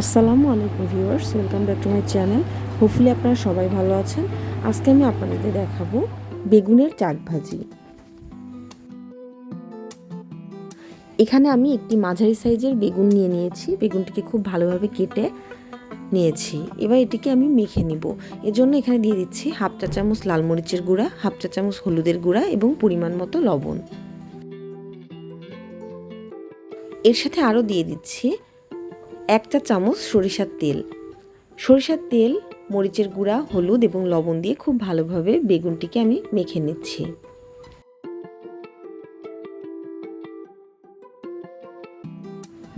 আসসালামু আলাইকুম viewers, welcome back to my channel. Hopefully আপনারা সবাই ভালো আছেন। আজকে আমি আপনাদের দেখাবো বেগুনের চাক ভাজি। এখানে আমি একটি মাঝারি সাইজের বেগুন নিয়ে নিয়েছি। বেগুনটিকে খুব ভালোভাবে কেটে নিয়েছি। এবার এটিকে আমি মেখে নিব। এজন্য এখানে দিয়ে দিচ্ছি হাফ চা চামচ লাল মরিচের গুঁড়া, হাফ চা চামচ হলুদের গুঁড়া এবং পরিমাণ মতো লবণ। এর সাথে আরও দিয়ে দিচ্ছি এক চা চামচ সরিষার তেল। সরিষার তেল, মরিচের গুঁড়া, হলুদ এবং লবণ দিয়ে খুব ভালোভাবে বেগুনটিকে আমি মেখে নিচ্ছি।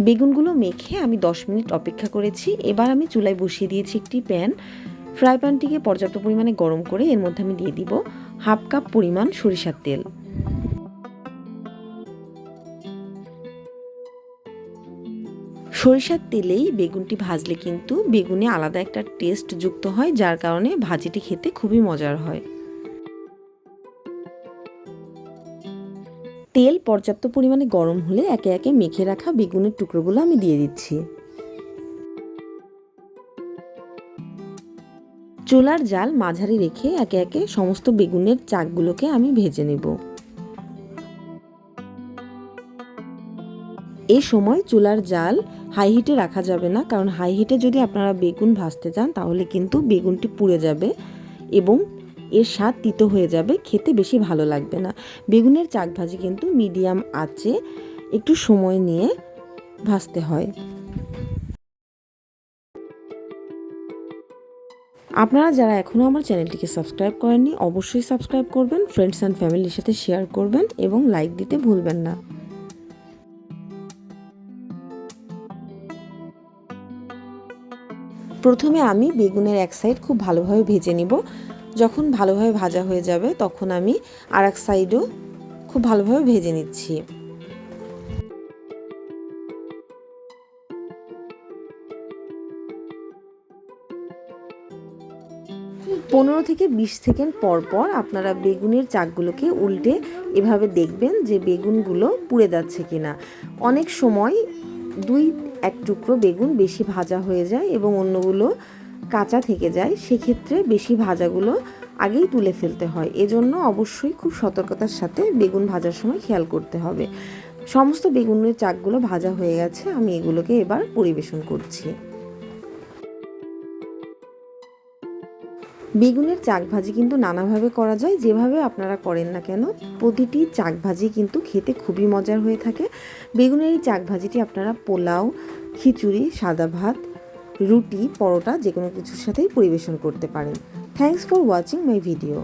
বেগুনগুলো মেখে আমি দশ মিনিট অপেক্ষা করেছি। এবার আমি চুলায় বসিয়ে দিয়েছি একটি প্যান। ফ্রাই প্যানটিকে পর্যাপ্ত পরিমাণে গরম করে এর মধ্যে আমি দিয়ে দিব হাফ কাপ পরিমাণ সরিষার তেল। সরিষার তেলেই বেগুনটি ভাজলে কিন্তু বেগুনে আলাদা একটা টেস্ট যুক্ত হয়, যার কারণে ভাজিটি খেতে খুবই মজার হয়। তেল পর্যাপ্ত পরিমাণে গরম হলে একে একে মেখে রাখা বেগুনের টুকরোগুলো আমি দিয়ে দিচ্ছি। চুলার জাল মাঝারি রেখে একে একে সমস্ত বেগুনের চাকগুলোকে আমি ভেজে নেব। এই সময় চুলার জাল হাই হিটে রাখা যাবে না, কারণ হাই হিটে যদি আপনারা বেগুন ভাজতে চান, তাহলে কিন্তু বেগুনটি পুড়ে যাবে এবং এর স্বাদ তিতো হয়ে যাবে, খেতে বেশি ভালো লাগবে না। বেগুনের চাক ভাজি কিন্তু মিডিয়াম আঁচে একটু সময় নিয়ে ভাজতে হয়। আপনারা যারা এখনও আমার চ্যানেলটিকে সাবস্ক্রাইব করেননি, অবশ্যই সাবস্ক্রাইব করবেন ফ্রেন্ডস অ্যান্ড ফ্যামিলির সাথে শেয়ার করবেন এবং লাইক দিতে ভুলবেন না। প্রথমে আমি বেগুনের এক সাইড খুব ভালোভাবে ভেজে নিব। যখন ভালোভাবে ভাজা হয়ে যাবে, তখন আমি আর এক সাইডও খুব ভালোভাবে ভেজে নিচ্ছি। পনেরো থেকে বিশ সেকেন্ড পর পর আপনারা বেগুনের চাকগুলোকে উল্টে এভাবে দেখবেন যে বেগুনগুলো পুড়ে যাচ্ছে কিনা। অনেক সময় দুই এক টুকরো বেগুন বেশি ভাজা হয়ে যায় এবং অন্যগুলো কাঁচা থেকে যায়, সেক্ষেত্রে বেশি ভাজাগুলো আগেই তুলে ফেলতে হয়। এজন্য অবশ্যই খুব সতর্কতার সাথে বেগুন ভাজার সময় খেয়াল করতে হবে। সমস্ত বেগুনের চাকগুলো ভাজা হয়ে গেছে, আমি এগুলোকে এবার পরিবেশন করছি। বেগুনের চাক ভাজি কিন্তু নানাভাবে করা যায়, যেভাবে আপনারা করেন না কেন, প্রতিটি চাক ভাজি কিন্তু খেতে খুবই মজার হয়ে থাকে। বেগুনের এই চাক ভাজিটি আপনারা পোলাও, খিচুড়ি, সাদা ভাত, রুটি, পরোটা যে কোনো কিছুর সাথেই পরিবেশন করতে পারেন। Thanks for watching my video